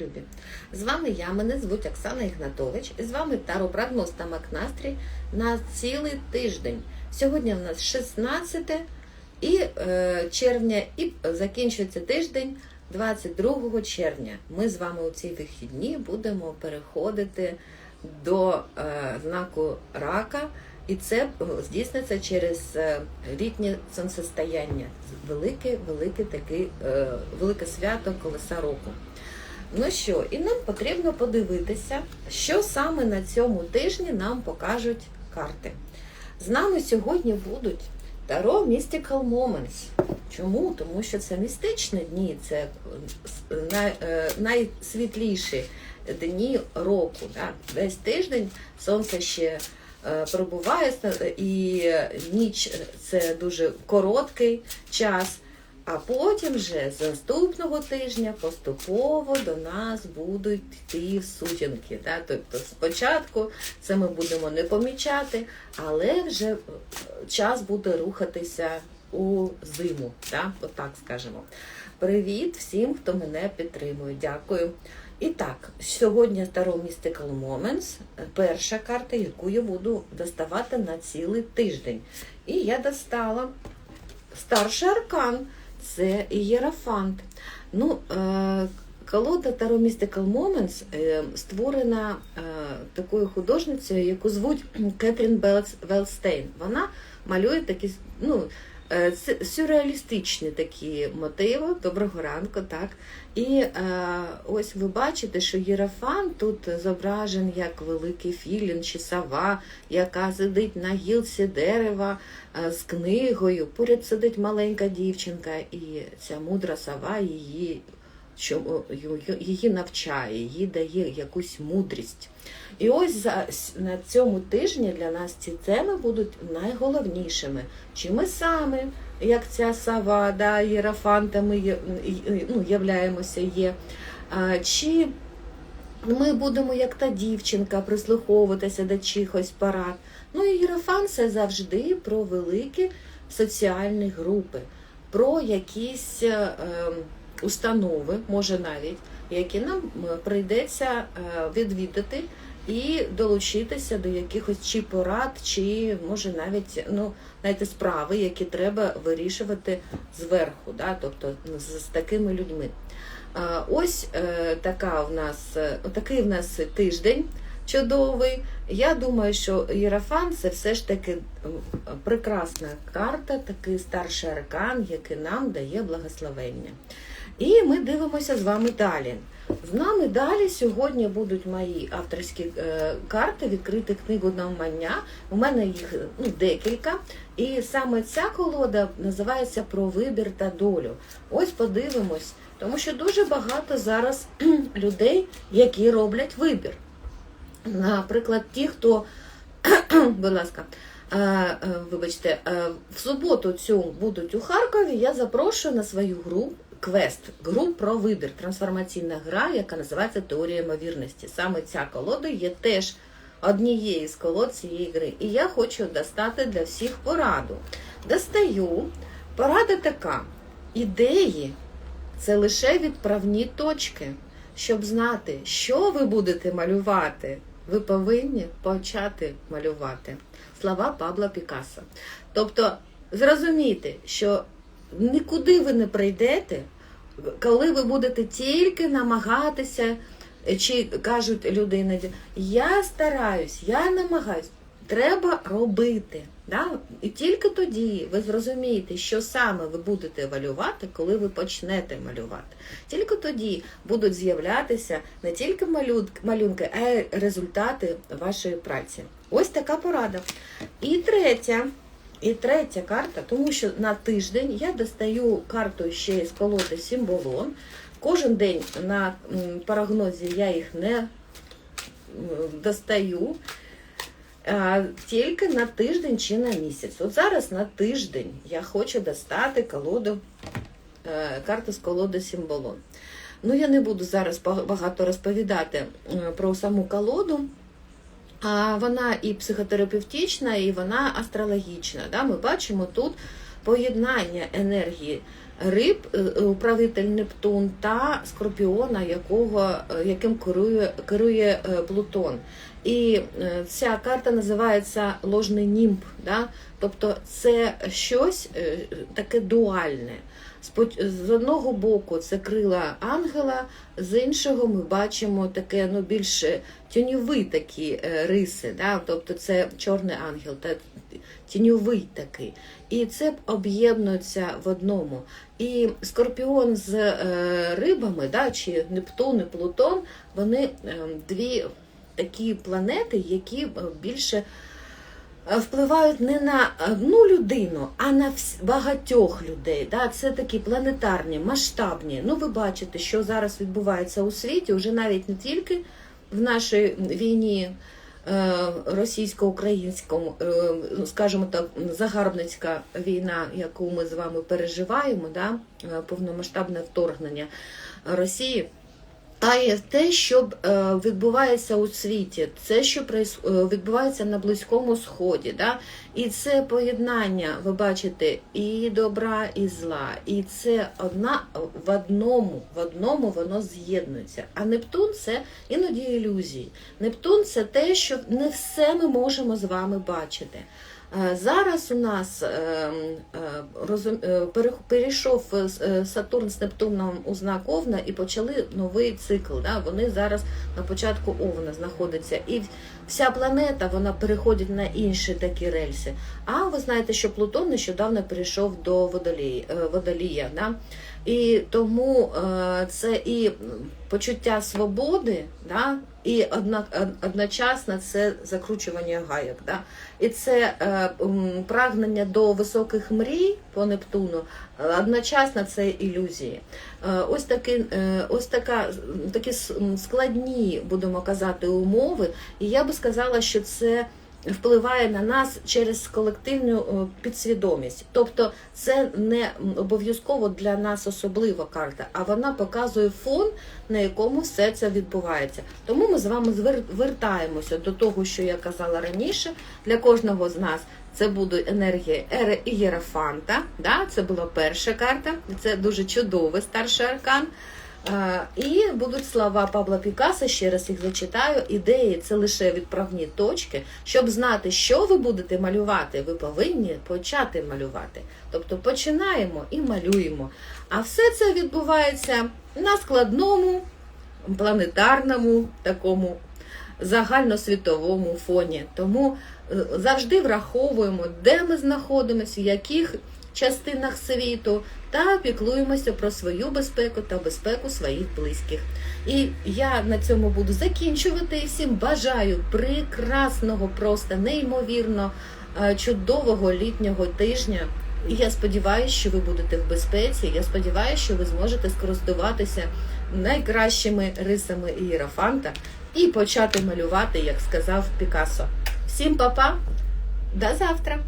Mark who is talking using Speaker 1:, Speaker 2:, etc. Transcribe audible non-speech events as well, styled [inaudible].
Speaker 1: Любі. З вами я, мене звуть Оксана Ігнатович, і з вами Таро прогноз та Макнастрій на цілий тиждень. Сьогодні в нас 16 і, е, червня і закінчується тиждень 22 червня. Ми з вами у ці вихідні будемо переходити до е, знаку рака, і це е, здійсниться через е, літнє сонцестояння. Велике, велике таке, е, велике свято колеса року. Ну що, і нам потрібно подивитися, що саме на цьому тижні нам покажуть карти. З нами сьогодні будуть Таро Mystical Moments. Чому? Тому що це містичні дні, це е, е, найсвітліші дні року. Весь тиждень сонце ще е, пробуває, і ніч це дуже короткий час. А потім вже з наступного тижня поступово до нас будуть йти сутінки. Да? Тобто спочатку це ми будемо не помічати, але вже е, час буде рухатися у зиму. Да? Отак скажемо. Привіт всім, хто мене підтримує. Дякую. І так, сьогодні Таро Mystical Moments, перша карта, яку я буду доставати на цілий тиждень. І я достала старший аркан це Єрафант. Ну, е, колода Таро Mystical Moments е, створена е, такою художницею, яку звуть Кетрін Велстейн. Вона малює такі ну, це сюрреалістичні такі мотиви. Доброго ранку, так. І е, ось ви бачите, що Єрафан тут зображен як великий філін чи сова, яка сидить на гілці дерева е, з книгою. Поряд сидить маленька дівчинка, і ця мудра сова її, що, її навчає, їй дає якусь мудрість. І ось за, на цьому тижні для нас ці теми будуть найголовнішими. Чи ми самі, як ця сова, да, єрафантами ну, являємося є, чи ми будемо, як та дівчинка, прислуховуватися до чихось парад. Ну і єрафан це завжди про великі соціальні групи, про якісь е, установи, може навіть, які нам прийдеться е, відвідати і долучитися до якихось чи порад, чи може навіть ну, знаєте, справи, які треба вирішувати зверху, да? тобто з, з такими людьми. Ось е, така у нас, е, такий в нас тиждень чудовий. Я думаю, що Єрафан це все ж таки прекрасна карта, такий старший аркан, який нам дає благословення. І ми дивимося з вами далі. З нами далі сьогодні будуть мої авторські е, карти відкрити книгу навмання. У мене їх ну, декілька. І саме ця колода називається Про вибір та долю. Ось подивимось, тому що дуже багато зараз [clears throat] людей, які роблять вибір. Наприклад, ті, хто, [clears throat] будь ласка, е, е, вибачте, в суботу цю будуть у Харкові, я запрошую на свою гру квест, гру про вибір, трансформаційна гра, яка називається Теорія ймовірності. Саме ця колода є теж однією з колод цієї гри. І я хочу достати для всіх пораду. Достаю, порада така: ідеї це лише відправні точки. Щоб знати, що ви будете малювати, ви повинні почати малювати. Слова Пабла Пікассо. Тобто, зрозумійте, що нікуди ви не прийдете, коли ви будете тільки намагатися, чи кажуть люди іноді, я стараюсь, я намагаюсь. Треба робити. Да? І тільки тоді ви зрозумієте, що саме ви будете малювати, коли ви почнете малювати. Тільки тоді будуть з'являтися не тільки малюнки, а й результати вашої праці. Ось така порада. І третя. І третя карта, тому що на тиждень я достаю карту ще з колоди Сімболон. Кожен день на парагнозі я їх не достаю, а тільки на тиждень чи на місяць. От зараз на тиждень я хочу достати колоду, е, карту з колоди Сімболон. Ну, я не буду зараз багато розповідати про саму колоду. А вона і психотерапевтична, і вона астрологічна. Да? Ми бачимо тут поєднання енергії риб, е, управитель Нептун, та скорпіона, якого, е, яким керує, керує е, Плутон. І е, ця карта називається ложний німб. Да? Тобто це щось е, таке дуальне. З одного боку це крила ангела, з іншого ми бачимо таке ну, більш тіньові такі е, риси. Да? Тобто це чорний ангел, та тіньовий такий. І це об'єднується в одному. І скорпіон з е, рибами, да, чи Нептун і Плутон, вони е, дві такі планети, які е, більше е, впливають не на одну людину, а на багатьох людей. Да? Це такі планетарні, масштабні. Ну, ви бачите, що зараз відбувається у світі, вже навіть не тільки в нашій війні е, російсько-українському, е, ну, скажімо так, загарбницька війна, яку ми з вами переживаємо, да? е, повномасштабне вторгнення Росії. А є те, що е, відбувається у світі, це, що е, відбувається на Близькому Сході. Да? І це поєднання, ви бачите, і добра, і зла. І це одна в одному, в одному воно з'єднується. А Нептун це іноді ілюзії. Нептун це те, що не все ми можемо з вами бачити. Е, Зараз у нас е, е, перейшов Сатурн з Нептуном у знак Овна і почали новий цикл. Вони зараз на початку Овна знаходяться. І вся планета вона переходить на інші такі рельси. А ви знаєте, що Плутон нещодавно перейшов до Водолія. І тому це і почуття свободи? І одна, од- одночасно це закручування гайок. Да? І це е, прагнення до високих мрій по Нептуну, одночасно це ілюзії. Е, ось, такі, е, ось така, такі складні, будемо казати, умови. І я би сказала, що це впливає на нас через колективну е, підсвідомість. Тобто це не обов'язково для нас особлива карта, а вона показує фон, на якому все це відбувається. Тому ми з вами звертаємося до того, що я казала раніше. Для кожного з нас це буде енергія Ере Ієрофанта. Да? Це була перша карта, це дуже чудовий старший аркан. І будуть слова Павла Пікаса, ще раз їх зачитаю. Ідеї це лише відправні точки. Щоб знати, що ви будете малювати, ви повинні почати малювати. Тобто починаємо і малюємо. А все це відбувається на складному, планетарному такому загальносвітовому фоні. Тому е, завжди враховуємо, де ми знаходимося, яких частинах світу, та піклуємося про свою безпеку та безпеку своїх близьких. І я на цьому буду закінчувати. Всім бажаю прекрасного, просто неймовірно е, чудового літнього тижня. І я сподіваюся, що ви будете в безпеці. Я сподіваюся, що ви зможете скористуватися найкращими рисами ієрофанта і почати малювати, як сказав Пікассо. Всім па-па, до завтра!